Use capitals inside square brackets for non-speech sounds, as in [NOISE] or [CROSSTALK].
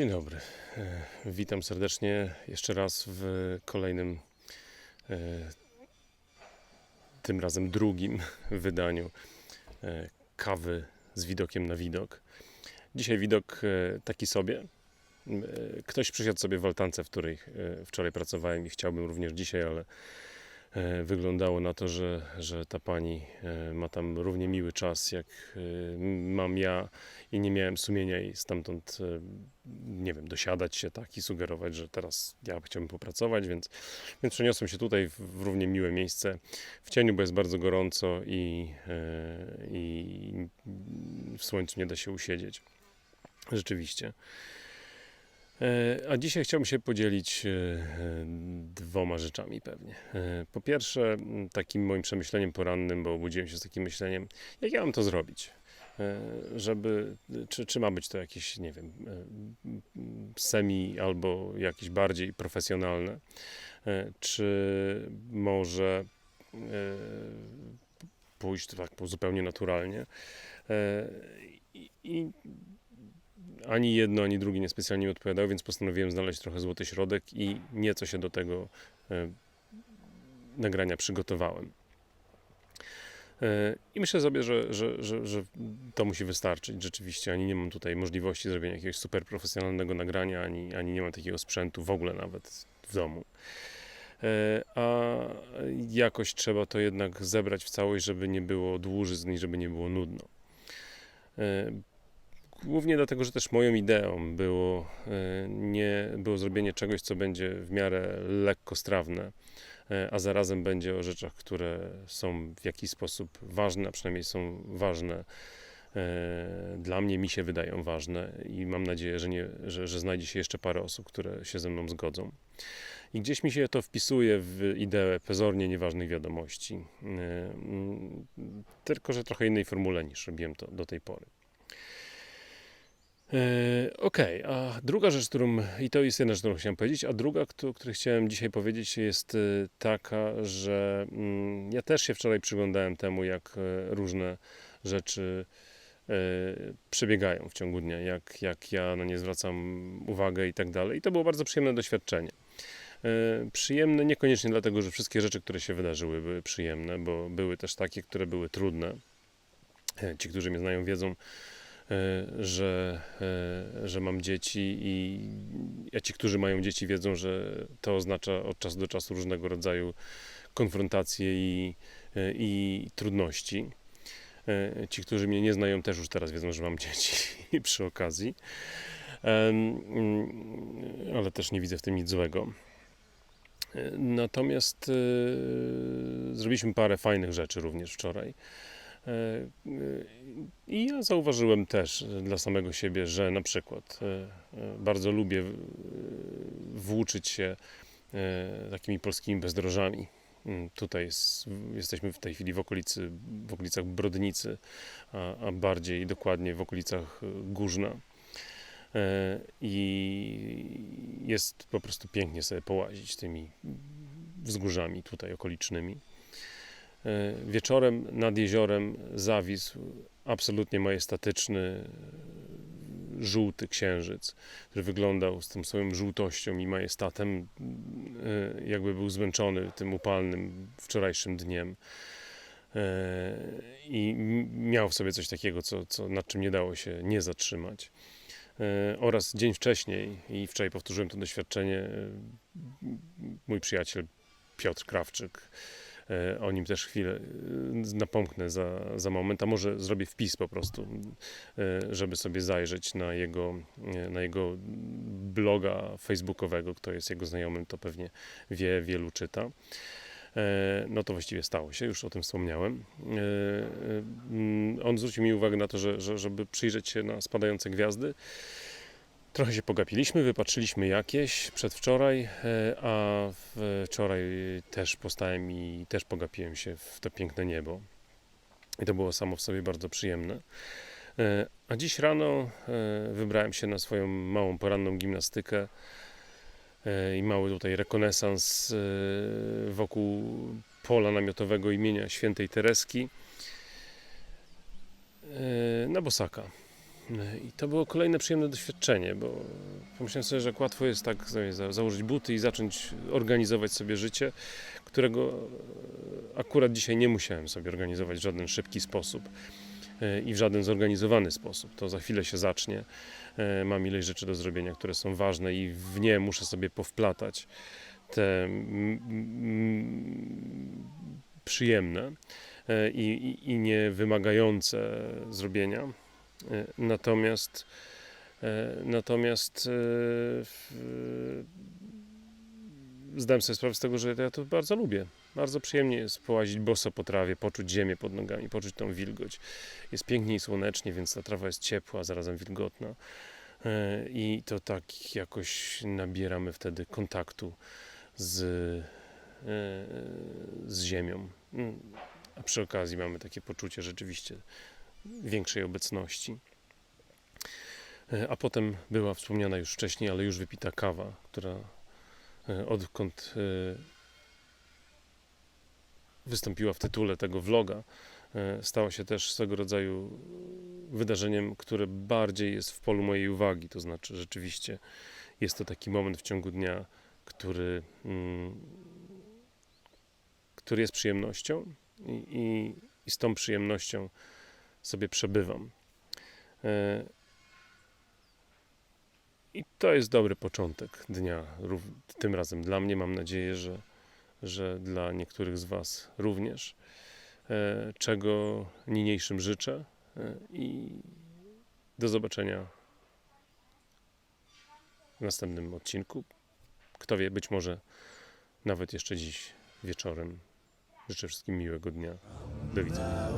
Dzień dobry. E, Witam serdecznie jeszcze raz w kolejnym, e, tym razem drugim [LAUGHS] wydaniu e, kawy z widokiem na widok. Dzisiaj widok taki sobie. Ktoś przysiadł sobie w altance, w której wczoraj pracowałem i chciałbym również dzisiaj, ale wyglądało na to, że, że ta pani e, ma tam równie miły czas, jak e, mam ja i nie miałem sumienia i stamtąd, e, nie wiem, dosiadać się tak i sugerować, że teraz ja chciałbym popracować, więc, więc przeniosłem się tutaj w, równie miłe miejsce w cieniu, bo jest bardzo gorąco i, e, i w słońcu nie da się usiedzieć. Rzeczywiście. E, A dzisiaj chciałbym się podzielić e, dwoma rzeczami pewnie. E, Po pierwsze, takim moim przemyśleniem porannym, bo obudziłem się z takim myśleniem, jak ja mam to zrobić, żeby, czy, czy ma być to jakieś, nie wiem, semi albo jakieś bardziej profesjonalne, czy może pójść tak zupełnie naturalnie. I, i ani jedno, ani drugie niespecjalnie mi odpowiadały, więc postanowiłem znaleźć trochę złoty środek i nieco się do tego e, nagrania przygotowałem. E, I myślę sobie, że, że, że, że to musi wystarczyć. Rzeczywiście, ani nie mam tutaj możliwości zrobienia jakiegoś super profesjonalnego nagrania, ani, ani nie mam takiego sprzętu w ogóle nawet w domu. E, A jakoś trzeba to jednak zebrać w całość, żeby nie było dłużyzn i żeby nie było nudno. Głównie dlatego, że też moją ideą było, e, nie, było zrobienie czegoś, co będzie w miarę lekko strawne, e, a zarazem będzie o rzeczach, które są w jakiś sposób ważne, a przynajmniej są ważne e, dla mnie, mi się wydają ważne i mam nadzieję, że, nie, że, że znajdzie się jeszcze parę osób, które się ze mną zgodzą. I gdzieś mi się to wpisuje w ideę pozornie nieważnych wiadomości, tylko że trochę innej formule niż robiłem to do tej pory. E, Okej, a druga rzecz, którą, i to jest jedna rzecz, którą chciałem powiedzieć, a druga, którą, której chciałem dzisiaj powiedzieć, jest e, taka, że mm, ja też się wczoraj przyglądałem temu, jak e, różne rzeczy przebiegają w ciągu dnia, jak, jak ja na nie zwracam uwagę i tak dalej. I to było bardzo przyjemne doświadczenie. Przyjemne niekoniecznie dlatego, że wszystkie rzeczy, które się wydarzyły, były przyjemne, bo były też takie, które były trudne. Ci, którzy mnie znają, wiedzą, że, e, że mam dzieci i ci, którzy mają dzieci, wiedzą, że to oznacza od czasu do czasu różnego rodzaju konfrontacje i, e, i trudności. E, Ci, którzy mnie nie znają, też już teraz wiedzą, że mam dzieci [LAUGHS] przy okazji. Mm, Ale też nie widzę w tym nic złego. E, Natomiast e, zrobiliśmy parę fajnych rzeczy również wczoraj. E, e, I ja zauważyłem też e, dla samego siebie, że na przykład bardzo lubię włóczyć się takimi polskimi bezdrożami. Mm, Tutaj jest, jesteśmy w tej chwili w okolicy, w okolicach Brodnicy, a, a bardziej dokładnie w okolicach Górzna. I jest po prostu pięknie sobie połazić tymi wzgórzami tutaj okolicznymi. E, Wieczorem nad jeziorem zawisł absolutnie majestatyczny, e, żółty księżyc, który wyglądał z tą swoją żółtością i majestatem, e, jakby był zmęczony tym upalnym wczorajszym dniem. I miał w sobie coś takiego, co, co, nad czym nie dało się nie zatrzymać. Oraz dzień wcześniej, i wczoraj powtórzyłem to doświadczenie, mój przyjaciel Piotr Krawczyk, O nim też chwilę e, napomknę za, za moment, a może zrobię wpis po prostu, e, żeby sobie zajrzeć na jego, e, na jego bloga facebookowego. Kto jest jego znajomym, to pewnie wie, wielu czyta. E, No to właściwie stało się, już o tym wspomniałem. E, e, On zwrócił mi uwagę na to, że, że żeby przyjrzeć się na spadające gwiazdy, Trochę się pogapiliśmy, wypatrzyliśmy jakieś przedwczoraj, e, a wczoraj też postałem i też pogapiłem się w to piękne niebo. I to było samo w sobie bardzo przyjemne. E, A dziś rano e, wybrałem się na swoją małą poranną gimnastykę i mały tutaj rekonesans wokół pola namiotowego imienia świętej Tereski na Bosaka. I to było kolejne przyjemne doświadczenie, bo pomyślałem sobie, że łatwo jest tak założyć buty i zacząć organizować sobie życie, którego e, akurat dzisiaj nie musiałem sobie organizować w żaden szybki sposób e, i w żaden zorganizowany sposób. To za chwilę się zacznie. E, Mam ileś rzeczy do zrobienia, które są ważne i w nie muszę sobie powplatać te przyjemne i, i, i nie wymagające zrobienia. E, Natomiast e, natomiast e, zdałem sobie sprawę z tego, że ja to bardzo lubię. Bardzo przyjemnie jest połazić boso po trawie, poczuć ziemię pod nogami, poczuć tą wilgoć. Jest pięknie i słonecznie, więc ta trawa jest ciepła, zarazem wilgotna. I to tak jakoś nabieramy wtedy kontaktu z, z ziemią. Mm, A przy okazji mamy takie poczucie rzeczywiście większej obecności. E, A potem była wspomniana już wcześniej, ale już wypita kawa, która e, odkąd e, wystąpiła w tytule tego vloga, stała się też swego rodzaju wydarzeniem, które bardziej jest w polu mojej uwagi. To znaczy, rzeczywiście jest to taki moment w ciągu dnia, który, mm, który jest przyjemnością i, i, i z tą przyjemnością sobie przebywam. E, I to jest dobry początek dnia, tym razem dla mnie. Mam nadzieję, że, że dla niektórych z Was również. E, Czego niniejszym życzę e, i do zobaczenia w następnym odcinku. Kto wie, być może nawet jeszcze dziś wieczorem. Życzę wszystkim miłego dnia. Do widzenia.